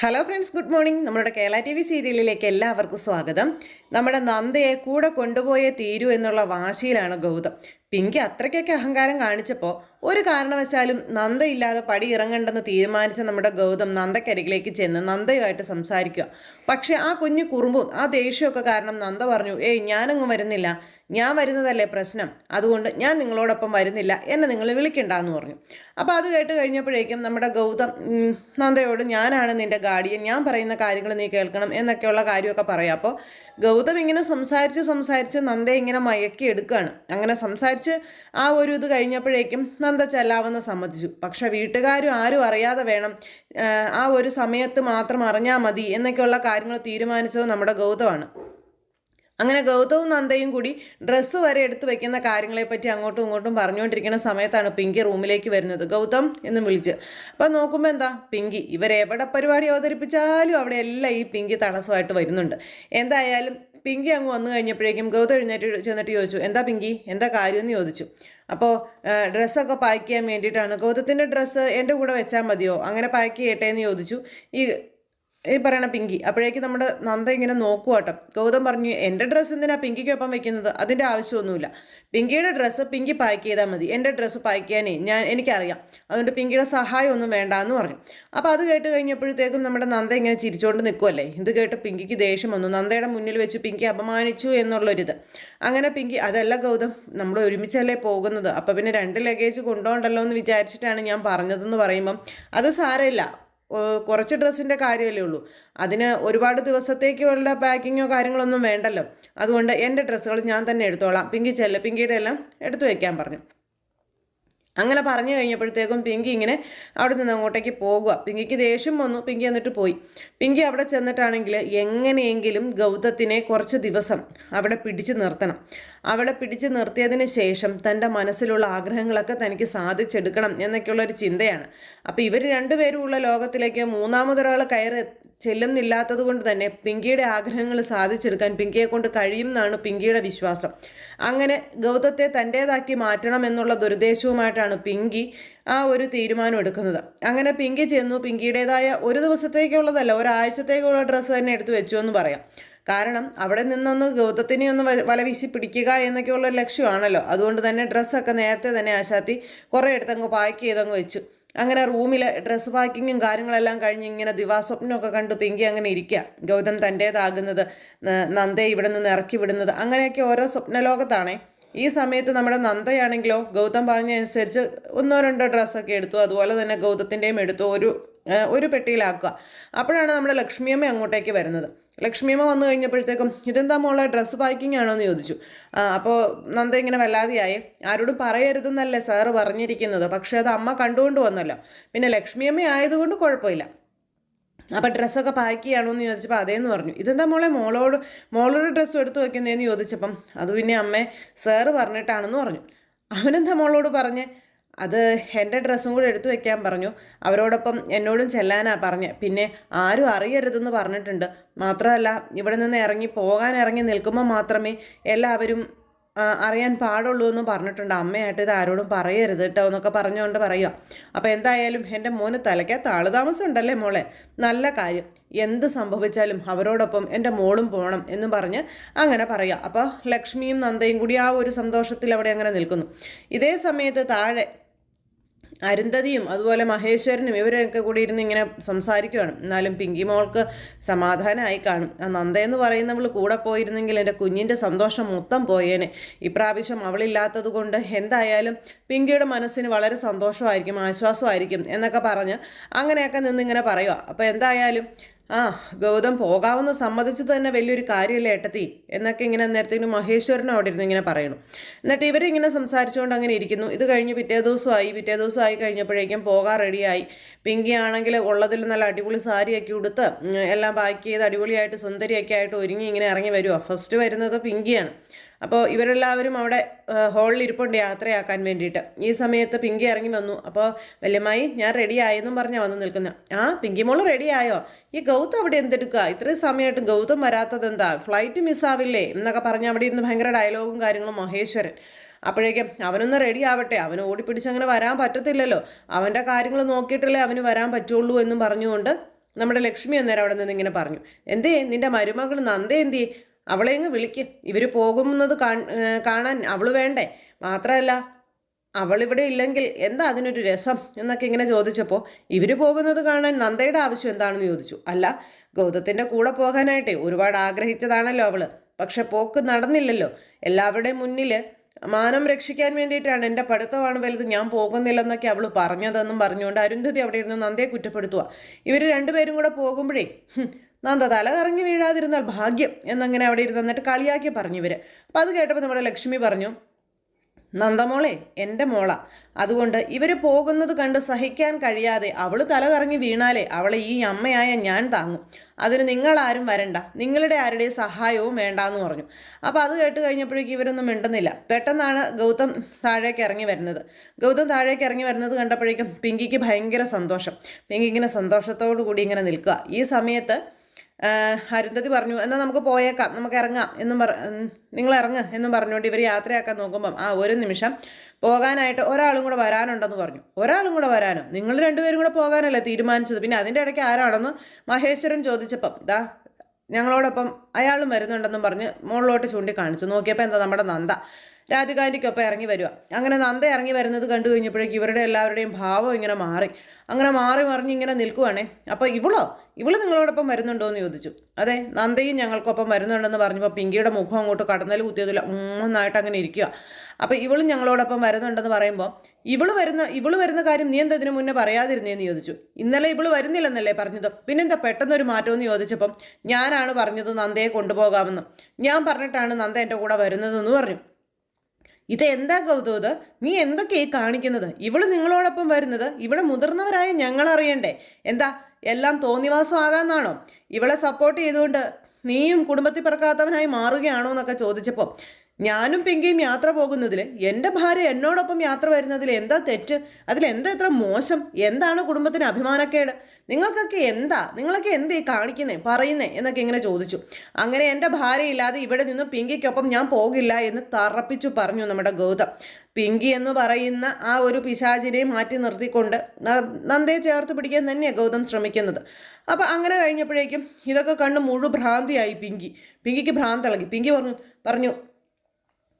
Hello friends good morning നമ്മുടെ Kerala T V സീരിയലിലേക്ക് എല്ലാവർക്കും സ്വാഗതം. നമ്മുടെ നന്ദയെ കൂടെ കൊണ്ടുപോയേ തീരൂ എന്നുള്ള വാശിയിലാണ് ഗൗതം. പിങ്കി അത്രയ്ക്കൊക്കെ അഹങ്കാരം കാണിച്ചപ്പോൾ ഒരു കാരണവശാലും നന്ദയില്ലാതെ പടി ഇറങ്ങണ്ടെന്ന് തീരുമാനിച്ച നമ്മുടെ ഗൗതം നന്ദക്കരികിലേക്ക് ചെന്ന് നന്ദയുമായിട്ട് സംസാരിക്കുക. പക്ഷേ ആ കുഞ്ഞു കുറുമ്പും ആ ദേഷ്യമൊക്കെ കാരണം നന്ദ പറഞ്ഞു ഏയ് ഞാനങ്ങ് വരുന്നില്ല. ഞാൻ വരുന്നതല്ലേ പ്രശ്നം. അതുകൊണ്ട് ഞാൻ നിങ്ങളോടൊപ്പം വരുന്നില്ല. എന്നെ നിങ്ങൾ വിളിക്കണ്ടെന്ന് പറഞ്ഞു. അപ്പോൾ അത് കേട്ട് കഴിഞ്ഞപ്പോഴേക്കും നമ്മുടെ ഗൗതം നന്ദയോട് ഞാനാണ് നിന്റെ ഗാർഡിയൻ ഞാൻ പറയുന്ന കാര്യങ്ങൾ നീ കേൾക്കണം എന്നൊക്കെയുള്ള കാര്യമൊക്കെ പറയാം. അപ്പോൾ ഗൗതം ഇങ്ങനെ സംസാരിച്ച് സംസാരിച്ച് നന്ദയെ ഇങ്ങനെ മയക്കി എടുക്കുകയാണ് അങ്ങനെ സംസാരിച്ച് ആ ഒരു ഇത് കഴിഞ്ഞപ്പോഴേക്കും നന്ദ ചെല്ലാവെന്ന് സമ്മതിച്ചു. പക്ഷെ വീട്ടുകാരും ആരും അറിയാതെ വേണം ആ, ഒരു സമയത്ത് മാത്രം അറിഞ്ഞാൽ മതി എന്നൊക്കെയുള്ള കാര്യങ്ങൾ തീരുമാനിച്ചത് നമ്മുടെ ഗൗതമാണ്. അങ്ങനെ ഗൗതവും നന്ദയും കൂടി ഡ്രസ്സ് വരെ എടുത്തു വെക്കുന്ന കാര്യങ്ങളെപ്പറ്റി അങ്ങോട്ടും ഇങ്ങോട്ടും പറഞ്ഞുകൊണ്ടിരിക്കുന്ന സമയത്താണ് പിങ്കി റൂമിലേക്ക് വരുന്നത്. ഗൗതം എന്ന് വിളിച്ച്. അപ്പം നോക്കുമ്പോൾ എന്താ? പിങ്കി ഇവരെവിടെ പരിപാടി അവതരിപ്പിച്ചാലും അവിടെ എല്ലാം ഈ പിങ്കി തടസ്സമായിട്ട് വരുന്നുണ്ട്. എന്തായാലും പിങ്കി അങ്ങ് വന്നു കഴിഞ്ഞപ്പോഴേക്കും ഗൗതം എഴുന്നേറ്റ് ചെന്നിട്ട് ചോദിച്ചു എന്താ പിങ്കി? എന്താ കാര്യമെന്ന് ചോദിച്ചു. അപ്പോൾ ഡ്രസ്സൊക്കെ പാക്ക് ചെയ്യാൻ വേണ്ടിയിട്ടാണ്. ഗൗതത്തിന്റെ ഡ്രസ്സ് എന്റെ കൂടെ വെച്ചാൽ മതിയോ? അങ്ങനെ പാക്ക് ചെയ്യട്ടെ എന്ന് ചോദിച്ചു. ഈ ഈ പറയണ പിങ്കി. അപ്പോഴേക്ക് നമ്മുടെ നന്ദ ഇങ്ങനെ നോക്കുക കേട്ടോ ഗൗതം പറഞ്ഞു എന്റെ ഡ്രസ്സ് എന്തിനാ പിങ്കിക്കൊപ്പം വെക്കുന്നത്? അതിന്റെ ആവശ്യമൊന്നുമില്ല. പിങ്കിയുടെ ഡ്രസ്സ് പിങ്കി പാക്ക് ചെയ്താൽ മതി. എന്റെ ഡ്രസ്സ് പാക്ക് ചെയ്യാനേ ഞാൻ എനിക്കറിയാം. അതുകൊണ്ട് പിങ്കിയുടെ സഹായം ഒന്നും വേണ്ട എന്ന് പറഞ്ഞു. അപ്പോൾ അത് കേട്ട് കഴിഞ്ഞപ്പോഴത്തേക്കും നമ്മുടെ നന്ദ ഇങ്ങനെ ചിരിച്ചുകൊണ്ട് നിൽക്കുമല്ലേ ഇത് കേട്ട് പിങ്കിക്ക് ദേഷ്യം വന്നു. നന്ദയുടെ മുന്നിൽ വെച്ച് പിങ്കി അപമാനിച്ചു എന്നുള്ളൊരിത്. അങ്ങനെ പിങ്കി അതല്ല ഗൗതം നമ്മൾ ഒരുമിച്ചല്ലേ പോകുന്നത്? അപ്പോൾ പിന്നെ രണ്ട് ലഗേജ് കൊണ്ടുപോകണ്ടല്ലോ എന്ന് വിചാരിച്ചിട്ടാണ് ഞാൻ പറഞ്ഞതെന്ന് പറയുമ്പം അത് സാരമില്ല. കുറച്ച് ഡ്രസ്സിന്റെ കാര്യമല്ലേ ഉള്ളൂ. അതിന് ഒരുപാട് ദിവസത്തേക്കുള്ള പാക്കിങ്ങോ കാര്യങ്ങളൊന്നും വേണ്ടല്ലോ. അതുകൊണ്ട് എന്റെ ഡ്രസ്സുകൾ ഞാൻ തന്നെ എടുത്തോളാം. പിങ്കി ചെല്ല. പിങ്കിയുടെ എല്ലാം എടുത്തു വയ്ക്കാൻ പറഞ്ഞു. അങ്ങനെ പറഞ്ഞു കഴിഞ്ഞപ്പോഴത്തേക്കും പിങ്കി ഇങ്ങനെ അവിടെ നിന്ന് അങ്ങോട്ടേക്ക് പോകുക പിങ്കിക്ക് ദേഷ്യം വന്നു. പിങ്കി എന്നിട്ട് പോയി. പിങ്കി അവിടെ ചെന്നിട്ടാണെങ്കിൽ എങ്ങനെയെങ്കിലും ഗൗതത്തിനെ കുറച്ച് ദിവസം അവിടെ പിടിച്ചു നിർത്തണം. അവളെ പിടിച്ചു നിർത്തിയതിന് ശേഷം തന്റെ മനസ്സിലുള്ള ആഗ്രഹങ്ങളൊക്കെ തനിക്ക് സാധിച്ചെടുക്കണം എന്നൊക്കെയുള്ള ഒരു ചിന്തയാണ്. അപ്പോൾ ഇവർ രണ്ടുപേരും ഉള്ള ലോകത്തിലേക്ക് മൂന്നാമതൊരാൾ കയറി ചെല്ലുന്നില്ലാത്തത് കൊണ്ട് തന്നെ പിങ്കിയുടെ ആഗ്രഹങ്ങൾ സാധിച്ചെടുക്കാൻ പിങ്കിയെ കൊണ്ട് കഴിയും എന്നാണ് പിങ്കിയുടെ വിശ്വാസം. അങ്ങനെ ഗൗതത്തെ തന്റേതാക്കി മാറ്റണം എന്നുള്ള ദുരുദ്ദേശവുമായിട്ടാണ് പിങ്കി ആ ഒരു തീരുമാനം എടുക്കുന്നത്. അങ്ങനെ പിങ്കി ചെന്നു പിങ്കിയുടേതായ ഒരു ദിവസത്തേക്കുള്ളതല്ല ഒരാഴ്ചത്തേക്കുള്ള ഡ്രസ്സ് തന്നെ എടുത്തു വെച്ചു എന്ന് പറയാം. കാരണം അവിടെ നിന്നൊന്ന് ഗൗതത്തിനെ ഒന്ന് വല വീശി പിടിക്കുക എന്നൊക്കെയുള്ള ലക്ഷ്യമാണല്ലോ അതുകൊണ്ട് തന്നെ ഡ്രസ്സൊക്കെ നേരത്തെ തന്നെ ആശാത്തി കുറേ എടുത്തങ്ങ് പാക്ക് ചെയ്തങ്ങ് വെച്ചു. അങ്ങനെ റൂമിൽ ഡ്രസ്സ് പാക്കിങ്ങും കാര്യങ്ങളെല്ലാം കഴിഞ്ഞ് ഇങ്ങനെ ദിവാസ്വപ്നമൊക്കെ കണ്ടു പിങ്കി അങ്ങനെ ഇരിക്കുക ഗൗതം തന്റേതാകുന്നത് നന്ദയെ ഇവിടെ നിന്ന് ഇറക്കി വിടുന്നത് അങ്ങനെയൊക്കെ ഓരോ സ്വപ്നലോകത്താണേ. ഈ സമയത്ത് നമ്മുടെ നന്ദയാണെങ്കിലോ ഗൗതം പറഞ്ഞതനുസരിച്ച് ഒന്നോ രണ്ടോ ഡ്രസ്സൊക്കെ എടുത്തു അതുപോലെ തന്നെ ഗൗതത്തിന്റെയും എടുത്തു ഒരു ഒരു പെട്ടിയിലാക്കുക. അപ്പോഴാണ് നമ്മുടെ ലക്ഷ്മിയമ്മ അങ്ങോട്ടേക്ക് വരുന്നത്. ലക്ഷ്മിയമ്മ വന്നു കഴിഞ്ഞപ്പോഴത്തേക്കും ഇതെന്താ മോളെ ഡ്രസ്സ് പാക്കിംഗ് ആണോ എന്ന് ചോദിച്ചു. അപ്പോൾ നന്ദ ഇങ്ങനെ വല്ലാതെയായി. ആരോടും പറയരുതെന്നല്ലേ സാറ് പറഞ്ഞിരിക്കുന്നത്. പക്ഷേ അത് അമ്മ കണ്ടുകൊണ്ട് വന്നല്ലോ. പിന്നെ ലക്ഷ്മിയമ്മ ആയതുകൊണ്ട് കുഴപ്പമില്ല. അപ്പം ഡ്രസ്സൊക്കെ പാക്ക് ചെയ്യണോ എന്ന് ചോദിച്ചപ്പോൾ അതേന്ന് പറഞ്ഞു. ഇതെന്താ മോളെ മോളോട് മോളോട് ഡ്രസ്സ് എടുത്തു വെക്കുന്നതെന്ന് ചോദിച്ചപ്പം അത് പിന്നെ അമ്മേ സാറ് പറഞ്ഞിട്ടാണെന്ന് പറഞ്ഞു. അവനെന്താ മോളോട് പറഞ്ഞേ? അത് എന്റെ ഡ്രസ്സും കൂടെ എടുത്തു വെക്കാൻ പറഞ്ഞു. അവരോടൊപ്പം എന്നോടും ചെല്ലാനാ പറഞ്ഞ്. പിന്നെ ആരും അറിയരുതെന്ന് പറഞ്ഞിട്ടുണ്ട്. മാത്രമല്ല ഇവിടെ നിന്ന് ഇറങ്ങി പോകാൻ ഇറങ്ങി നിൽക്കുമ്പോൾ മാത്രമേ എല്ലാവരും അറിയാൻ പാടുള്ളൂ എന്ന് പറഞ്ഞിട്ടുണ്ട്. അമ്മയായിട്ട് ഇത് ആരോടും പറയരുത് കേട്ടോ എന്നൊക്കെ പറഞ്ഞുകൊണ്ട് പറയുക അപ്പോൾ എന്തായാലും എന്റെ മോന് തലയ്ക്കകത്ത് ആളുതാമസം ഉണ്ടല്ലേ മോളെ? നല്ല കാര്യം. എന്ത് സംഭവിച്ചാലും അവരോടൊപ്പം എന്റെ മോളും പോകണം എന്ന് പറഞ്ഞ് അങ്ങനെ പറയുക അപ്പോൾ ലക്ഷ്മിയും നന്ദയും കൂടി ആ ഒരു സന്തോഷത്തിൽ അവിടെ അങ്ങനെ നിൽക്കുന്നു. ഇതേ സമയത്ത് താഴെ അരുന്ധതിയും അതുപോലെ മഹേശ്വരനും ഇവരൊക്കെ കൂടി ഇരുന്ന് ഇങ്ങനെ സംസാരിക്കുകയാണ് എന്നാലും പിങ്കി മോൾക്ക് സമാധാനമായി കാണും. ആ നന്ദയെന്ന് പറയുന്നവൾ കൂടെ പോയിരുന്നെങ്കിൽ എന്റെ കുഞ്ഞിന്റെ സന്തോഷം മൊത്തം പോയേനെ. ഇപ്രാവശ്യം അവളില്ലാത്തത് കൊണ്ട് എന്തായാലും പിങ്കിയുടെ മനസ്സിന് വളരെ സന്തോഷമായിരിക്കും ആശ്വാസമായിരിക്കും എന്നൊക്കെ പറഞ്ഞ് അങ്ങനെയൊക്കെ നിന്നിങ്ങനെ പറയുക അപ്പോൾ എന്തായാലും ആ ഗൗതം പോകാമെന്ന് സമ്മതിച്ചത് തന്നെ വലിയൊരു കാര്യമല്ലേ ഏട്ടത്തി? എന്നൊക്കെ ഇങ്ങനെ നേരത്തേക്കും മഹേശ്വരനും അവിടെ ഇരുന്ന് ഇങ്ങനെ പറയണം. എന്നിട്ട് ഇവരിങ്ങനെ സംസാരിച്ചുകൊണ്ട് അങ്ങനെ ഇരിക്കുന്നു. ഇത് കഴിഞ്ഞ് പിറ്റേ ദിവസമായി. പിറ്റേ ദിവസമായി കഴിഞ്ഞപ്പോഴേക്കും പോകാൻ റെഡിയായി. പിങ്കി ആണെങ്കിൽ ഉള്ളതിൽ നല്ല അടിപൊളി സാരിയൊക്കെ ഉടുത്ത് എല്ലാം പാക്ക് ചെയ്ത് അടിപൊളിയായിട്ട് സുന്ദരിയൊക്കെ ആയിട്ട് ഒരുങ്ങി ഇങ്ങനെ ഇറങ്ങി വരുവാ. ഫസ്റ്റ് വരുന്നത് പിങ്കിയാണ്. അപ്പോൾ ഇവരെല്ലാവരും അവിടെ ഹോളിൽ ഇരിപ്പുണ്ട് യാത്രയാക്കാൻ വേണ്ടിയിട്ട്. ഈ സമയത്ത് പിങ്കി ഇറങ്ങി വന്നു. അപ്പോൾ വല്യമായി ഞാൻ റെഡി ആയെന്നും പറഞ്ഞാൽ വന്ന് നിൽക്കുന്നത് ആ പിങ്കി മോൾ റെഡി ആയോ? ഈ ഗൗതം അവിടെ എന്തെടുക്കുക ഇത്രയും സമയമായിട്ട് ഗൗതം വരാത്തത് എന്താ ഫ്ലൈറ്റ് മിസ്സാവില്ലേ എന്നൊക്കെ പറഞ്ഞ് അവിടെ ഇരുന്ന് ഭയങ്കര ഡയലോഗും കാര്യങ്ങളും മഹേശ്വരൻ. അപ്പോഴേക്കും അവനൊന്ന് റെഡി ആവട്ടെ. അവന് ഓടിപ്പിടിച്ച് അങ്ങനെ വരാൻ പറ്റത്തില്ലല്ലോ. അവന്റെ കാര്യങ്ങൾ നോക്കിയിട്ടല്ലേ അവന് വരാൻ പറ്റുള്ളൂ എന്നും പറഞ്ഞുകൊണ്ട് നമ്മുടെ ലക്ഷ്മി അന്നേരം അവിടെ നിന്ന് ഇങ്ങനെ പറഞ്ഞു. എന്തേ നിന്റെ മരുമകൾ നന്ദേ എന്തേ? അവളെ അങ്ങ് വിളിക്ക്. ഇവർ പോകുന്നത് കാണാൻ അവൾ വേണ്ടേ? മാത്രമല്ല അവളിവിടെ ഇല്ലെങ്കിൽ എന്താ അതിനൊരു രസം എന്നൊക്കെ ഇങ്ങനെ ചോദിച്ചപ്പോൾ ഇവർ പോകുന്നത് കാണാൻ നന്ദയുടെ ആവശ്യം എന്താണെന്ന് ചോദിച്ചു. അല്ല ഗൗതത്തിന്റെ കൂടെ പോകാനായിട്ടേ ഒരുപാട് ആഗ്രഹിച്ചതാണല്ലോ അവൾ. പക്ഷെ പോക്ക് നടന്നില്ലല്ലോ. എല്ലാവരുടെയും മുന്നിൽ മാനം രക്ഷിക്കാൻ വേണ്ടിയിട്ടാണ് എന്റെ പഠിത്തമാണ് വലുത് ഞാൻ പോകുന്നില്ലെന്നൊക്കെ അവൾ പറഞ്ഞതെന്നും പറഞ്ഞുകൊണ്ട് അരുന്ധതി അവിടെ ഇരുന്ന് നന്ദയെ കുറ്റപ്പെടുത്തുക ഇവർ രണ്ടുപേരും കൂടെ പോകുമ്പോഴേ നന്ദ തല കറങ്ങി വീഴാതിരുന്നാൽ ഭാഗ്യം എന്നങ്ങനെ അവിടെ ഇരുന്ന് എന്നിട്ട് കളിയാക്കി പറഞ്ഞു ഇവർ അപ്പം അത് കേട്ടപ്പോൾ നമ്മുടെ ലക്ഷ്മി പറഞ്ഞു നന്ദമോളെ എന്റെ മോള അതുകൊണ്ട് ഇവർ പോകുന്നത് കണ്ട് സഹിക്കാൻ കഴിയാതെ അവൾ തല കറങ്ങി വീണാലേ അവളെ ഈ അമ്മയായ ഞാൻ താങ്ങും. അതിന് നിങ്ങളാരും വരണ്ട നിങ്ങളുടെ ആരുടെയും സഹായവും വേണ്ടാന്ന് പറഞ്ഞു. അപ്പോൾ അത് കേട്ട് കഴിഞ്ഞപ്പോഴേക്കും ഇവരൊന്നും മിണ്ടുന്നില്ല. പെട്ടെന്നാണ് ഗൗതം താഴേക്ക് ഇറങ്ങി വരുന്നത്. ഗൗതം താഴേക്ക് ഇറങ്ങി വരുന്നത് കണ്ടപ്പോഴേക്കും പിങ്കിക്ക് ഭയങ്കര സന്തോഷം. പിങ്കി ഇങ്ങനെ സന്തോഷത്തോടു കൂടി ഇങ്ങനെ നിൽക്കുക. ഈ സമയത്ത് അരുന്ധതി പറഞ്ഞു എന്നാൽ നമുക്ക് പോയേക്കാം നമുക്ക് ഇറങ്ങാം എന്നും പറ നിങ്ങൾ ഇറങ്ങ് എന്നും പറഞ്ഞുകൊണ്ട് ഇവർ യാത്രയാക്കാൻ നോക്കുമ്പം ആ ഒരു നിമിഷം പോകാനായിട്ട് ഒരാളും കൂടെ വരാനുണ്ടെന്ന് പറഞ്ഞു. ഒരാളും കൂടെ വരാനോ? നിങ്ങൾ രണ്ടുപേരും കൂടെ പോകാനല്ലേ തീരുമാനിച്ചത്? പിന്നെ അതിന്റെ ഇടയ്ക്ക് ആരാണെന്ന് മഹേശ്വരൻ ചോദിച്ചപ്പം ദാ ഞങ്ങളോടൊപ്പം അയാളും വരുന്നുണ്ടെന്നും പറഞ്ഞ് മുകളിലോട്ട് ചൂണ്ടിക്കാണിച്ചു. നോക്കിയപ്പോൾ എന്താ നമ്മുടെ നന്ദ? രാധികാന്റിക്കൊപ്പം ഇറങ്ങി വരിക. അങ്ങനെ നന്ദ ഇറങ്ങി വരുന്നത് കണ്ടു കഴിഞ്ഞപ്പോഴേക്കും ഇവരുടെ എല്ലാവരുടെയും ഭാവം ഇങ്ങനെ മാറി. അങ്ങനെ മാറി മറിഞ്ഞ് ഇങ്ങനെ നിൽക്കുവാണേ. അപ്പോൾ ഇവളോ? ഇവൾ നിങ്ങളോടൊപ്പം വരുന്നുണ്ടോ എന്ന് ചോദിച്ചു. അതെ നന്ദയും ഞങ്ങൾക്കൊപ്പം വരുന്നുണ്ടെന്ന് പറഞ്ഞപ്പോൾ പിങ്കിയുടെ മുഖം അങ്ങോട്ട് കടന്നൽ കുത്തിയതില്ല ഒന്നായിട്ട് അങ്ങനെ ഇരിക്കുക അപ്പോൾ ഇവളും ഞങ്ങളോടൊപ്പം വരുന്നുണ്ടെന്ന് പറയുമ്പോൾ ഇവൾ വരുന്ന ഇവൾ വരുന്ന കാര്യം നീ എന്താ ഇതിനു മുന്നേ പറയാതിരുന്നേന്ന് ചോദിച്ചു. ഇന്നലെ ഇവൾ വരുന്നില്ലെന്നല്ലേ പറഞ്ഞത്? പിന്നെന്താ പെട്ടെന്നൊരു മാറ്റമെന്ന് ചോദിച്ചപ്പം ഞാനാണ് പറഞ്ഞത് നന്ദയെ കൊണ്ടുപോകാമെന്ന്. ഞാൻ പറഞ്ഞിട്ടാണ് നന്ദ എന്റെ കൂടെ വരുന്നതെന്ന് പറഞ്ഞു. ഇത് എന്താ ഗൗതം ഇത്? നീ എന്തൊക്കെ ഈ കാണിക്കുന്നത്? ഇവൾ നിങ്ങളോടൊപ്പം വരുന്നത് ഇവിടെ മുതിർന്നവരായ ഞങ്ങൾ അറിയണ്ടേ എന്താ എല്ലാം തോന്നിവാസം തോന്നിവാസമാകാന്നാണോ ഇവളെ സപ്പോർട്ട് ചെയ്തുകൊണ്ട് നീയും കുടുംബത്തിൽ പിറക്കാത്തവനായി മാറുകയാണോ എന്നൊക്കെ ചോദിച്ചപ്പോൾ ഞാനും പിങ്കിയും യാത്ര പോകുന്നതിൽ എന്റെ ഭാര്യ എന്നോടൊപ്പം യാത്ര വരുന്നതിൽ എന്താ തെറ്റ്? അതിൽ എന്താ ഇത്ര മോശം? എന്താണ് കുടുംബത്തിന് അഭിമാനക്കേട്? നിങ്ങൾക്കൊക്കെ എന്താ? നിങ്ങളൊക്കെ എന്തേ കാണിക്കുന്നേ പറയുന്നേ എന്നൊക്കെ ഇങ്ങനെ ചോദിച്ചു. അങ്ങനെ എന്റെ ഭാര്യയില്ലാതെ ഇവിടെ നിന്ന് പിങ്കിക്കൊപ്പം ഞാൻ പോകില്ല എന്ന് തറപ്പിച്ചു പറഞ്ഞു നമ്മുടെ ഗൗതം. പിങ്കി എന്ന് പറയുന്ന ആ ഒരു പിശാചിനെ മാറ്റി നിർത്തിക്കൊണ്ട് നന്ദേ നന്ദയെ ചേർത്ത് പിടിക്കാൻ തന്നെയാണ് ഗൗതം ശ്രമിക്കുന്നത്. അപ്പം അങ്ങനെ കഴിഞ്ഞപ്പോഴേക്കും ഇതൊക്കെ കണ്ട് മുഴു ഭ്രാന്തിയായി പിങ്കി. പിങ്കിക്ക് ഭ്രാന്തിളകി പിങ്കി പറഞ്ഞു പറഞ്ഞു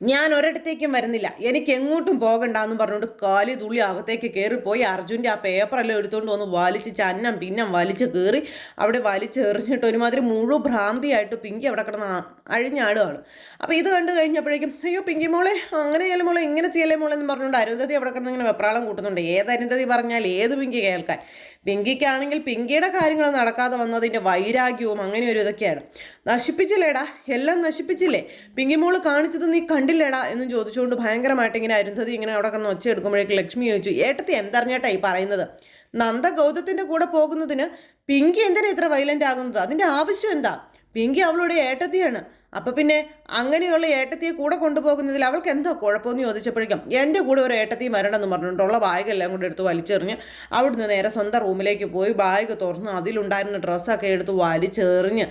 ഞാൻ ഒരിടത്തേക്കും വരുന്നില്ല. എനിക്ക് എങ്ങോട്ടും പോകണ്ടെന്നും പറഞ്ഞുകൊണ്ട് കാലി തുള്ളി അകത്തേക്ക് കയറിപ്പോയി അർജുന്റെ ആ പേപ്പറെല്ലാം എടുത്തുകൊണ്ട് വന്ന് വലിച്ച് ചന്നം പിന്നം വലിച്ച് കയറി അവിടെ വലിച്ചെറിഞ്ഞിട്ട് ഒരുമാതിരി മുഴുവൻ ഭ്രാന്തിയായിട്ട് പിങ്കി അവിടെ കിടന്ന് അഴിഞ്ഞാടുകയാണ് അപ്പോൾ ഇത് കണ്ടു കഴിഞ്ഞപ്പോഴേക്കും അയ്യോ പിങ്കി മോളെ അങ്ങനെ ചെയ്യലേ മോളെ ഇങ്ങനെ ചെയ്യലേ മോളെ എന്ന് പറഞ്ഞുകൊണ്ട് അരുന്ധതി അവിടെ കിടന്ന് ഇങ്ങനെ വെപ്രാളം കൂട്ടുന്നുണ്ട്. ഏത് അരുന്ധതി പറഞ്ഞാൽ ഏത് പിങ്കി കേൾക്കാൻ. പിങ്കിക്കാണെങ്കിൽ പിങ്കിയുടെ കാര്യങ്ങൾ നടക്കാതെ വന്നതിന്റെ വൈരാഗ്യവും അങ്ങനെ ഒരു ഇതൊക്കെയാണ്. നശിപ്പിച്ചില്ലേടാ? എല്ലാം നശിപ്പിച്ചില്ലേ? പിങ്കി മോൾ കാണിച്ചത് നീ കണ്ടില്ലേടാ എന്ന് ചോദിച്ചുകൊണ്ട് ഭയങ്കരമായിട്ട് ഇങ്ങനെ അരുന്ധതി ഇങ്ങനെ അവിടെ കിടന്ന് ഒച്ച എടുക്കുമ്പോഴേക്ക് ലക്ഷ്മി ചോദിച്ചു ഏട്ടത്തി എന്തറിഞ്ഞേട്ടാ ഈ പറയുന്നത്? നന്ദ ഗൗതത്തിന്റെ കൂടെ പോകുന്നതിന് പിങ്കി എന്തിനാ ഇത്ര വയലന്റ് ആകുന്നത്? അതിന്റെ ആവശ്യം എന്താ? പിങ്കി അവളുടെ ഏട്ടത്തിയാണ്. അപ്പൊ പിന്നെ അങ്ങനെയുള്ള ഏട്ടത്തിയെ കൂടെ കൊണ്ടുപോകുന്നതിൽ അവൾക്ക് എന്തോ കുഴപ്പമെന്ന് ചോദിച്ചപ്പോഴേക്കും എന്റെ കൂടെ ഒരു ഏട്ടത്തി മരണം എന്ന് പറഞ്ഞിട്ടുള്ള ബാഗെല്ലാം കൂടെ എടുത്ത് വലിച്ചെറിഞ്ഞ് അവിടുന്ന് നേരെ സ്വന്തം റൂമിലേക്ക് പോയി. ബാഗ് തുറന്ന് അതിലുണ്ടായിരുന്ന ഡ്രസ്സൊക്കെ എടുത്ത് വലിച്ചെറിഞ്ഞ്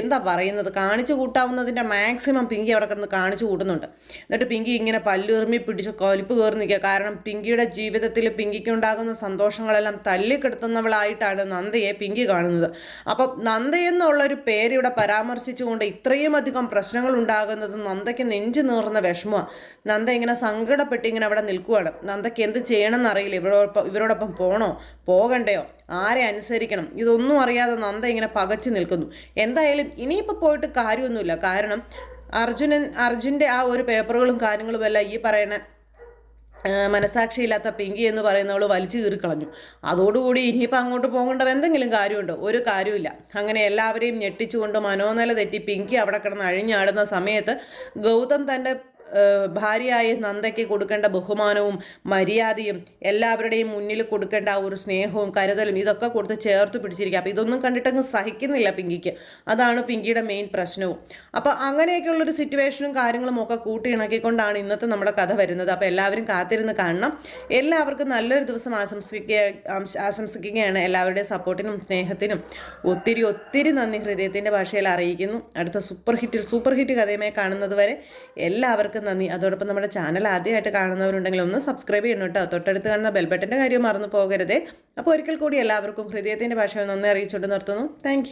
എന്താ പറയുന്നത്? കാണിച്ചു കൂട്ടാവുന്നതിന്റെ മാക്സിമം പിങ്കി അവിടെ കിടന്ന് കാണിച്ചു കൂട്ടുന്നുണ്ട്. എന്നിട്ട് പിങ്കി ഇങ്ങനെ പല്ലുറുമി പിടിച്ച് കൊലിപ്പ് കയറി നിൽക്കുക. കാരണം പിങ്കിയുടെ ജീവിതത്തിൽ പിങ്കിക്ക് ഉണ്ടാകുന്ന സന്തോഷങ്ങളെല്ലാം തല്ലിക്കെടുത്തുന്നവളായിട്ടാണ് നന്ദയെ പിങ്കി കാണുന്നത്. അപ്പം നന്ദ എന്നുള്ളൊരു പേര് ഇവിടെ പരാമർശിച്ചുകൊണ്ട് ഇത്രയും അധികം പ്രശ്നങ്ങൾ ഉണ്ടാകുന്നത് നന്ദയ്ക്ക് നെഞ്ചു നീറുന്ന വിഷമമാണ് നന്ദ ഇങ്ങനെ സങ്കടപ്പെട്ട് ഇങ്ങനെ അവിടെ നിൽക്കുകയാണ് നന്ദയ്ക്ക് എന്ത് ചെയ്യണമെന്ന് അറിയില്ല ഇവരോടൊപ്പം ഇവരോടൊപ്പം പോണോ? പോകണ്ടയോ? ആരെ അനുസരിക്കണം? ഇതൊന്നും അറിയാതെ നന്ദ ഇങ്ങനെ പകച്ചു നിൽക്കുന്നു. എന്തായാലും ഇനിയിപ്പോൾ പോയിട്ട് കാര്യമൊന്നുമില്ല. കാരണം അർജുനൻ അർജുന്റെ ആ ഒരു പേപ്പറുകളും കാര്യങ്ങളും എല്ലാം ഈ പറയുന്ന മനസാക്ഷിയില്ലാത്ത പിങ്കി എന്ന് പറയുന്നവൾ വലിച്ചു കീറിക്കളഞ്ഞു അതോടുകൂടി ഇനിയിപ്പോൾ അങ്ങോട്ട് പോകേണ്ട എന്തെങ്കിലും കാര്യമുണ്ടോ? ഒരു കാര്യമില്ല അങ്ങനെ എല്ലാവരെയും ഞെട്ടിച്ചുകൊണ്ട് മനോനില തെറ്റി പിങ്കി അവിടെ കിടന്ന് അഴിഞ്ഞാടുന്ന സമയത്ത് ഗൗതം തന്റെ ഭാര്യയായ നന്ദയ്ക്ക് കൊടുക്കേണ്ട ബഹുമാനവും മര്യാദയും എല്ലാവരുടെയും മുന്നിൽ കൊടുക്കേണ്ട ആ ഒരു സ്നേഹവും കരുതലും ഇതൊക്കെ കൊടുത്ത് ചേർത്ത് പിടിച്ചിരിക്കുക. അപ്പോൾ ഇതൊന്നും കണ്ടിട്ടങ്ങ് സഹിക്കുന്നില്ല പിങ്കിക്ക്. അതാണ് പിങ്കിയുടെ മെയിൻ പ്രശ്നവും. അപ്പോൾ അങ്ങനെയൊക്കെയുള്ളൊരു സിറ്റുവേഷനും കാര്യങ്ങളും ഒക്കെ കൂട്ടി ഇണക്കിക്കൊണ്ടാണ് ഇന്നത്തെ നമ്മുടെ കഥ വരുന്നത്. അപ്പോൾ എല്ലാവരും കാത്തിരുന്ന് കാണണം. എല്ലാവർക്കും നല്ലൊരു ദിവസം ആശംസിക്കുക ആംശ- ആശംസിക്കുകയാണ്. എല്ലാവരുടെയും സപ്പോർട്ടിനും സ്നേഹത്തിനും ഒത്തിരി ഒത്തിരി നന്ദി ഹൃദയത്തിന്റെ ഭാഷയിൽ അറിയിക്കുന്നു. അടുത്ത സൂപ്പർ ഹിറ്റിൽ സൂപ്പർ ഹിറ്റ് കഥയുമായി കാണുന്നത് വരെ എല്ലാവർക്കും എല്ലാവർക്കും നന്ദി. അതോടൊപ്പം നമ്മുടെ ചാനൽ ആദ്യമായിട്ട് കാണുന്നവരുണ്ടെങ്കിൽ ഒന്ന് സബ്സ്ക്രൈബ് ചെയ്യണം കേട്ടോ. തൊട്ടടുത്ത് കാണുന്ന ബെൽബട്ടന്റെ കാര്യം മറന്നു പോകരുതേ. അപ്പോൾ ഒരിക്കൽ കൂടി എല്ലാവർക്കും ഹൃദയത്തിന്റെ ഭാഷയിൽ നന്ദി അറിയിച്ചുകൊണ്ട് നിർത്തുന്നു. താങ്ക്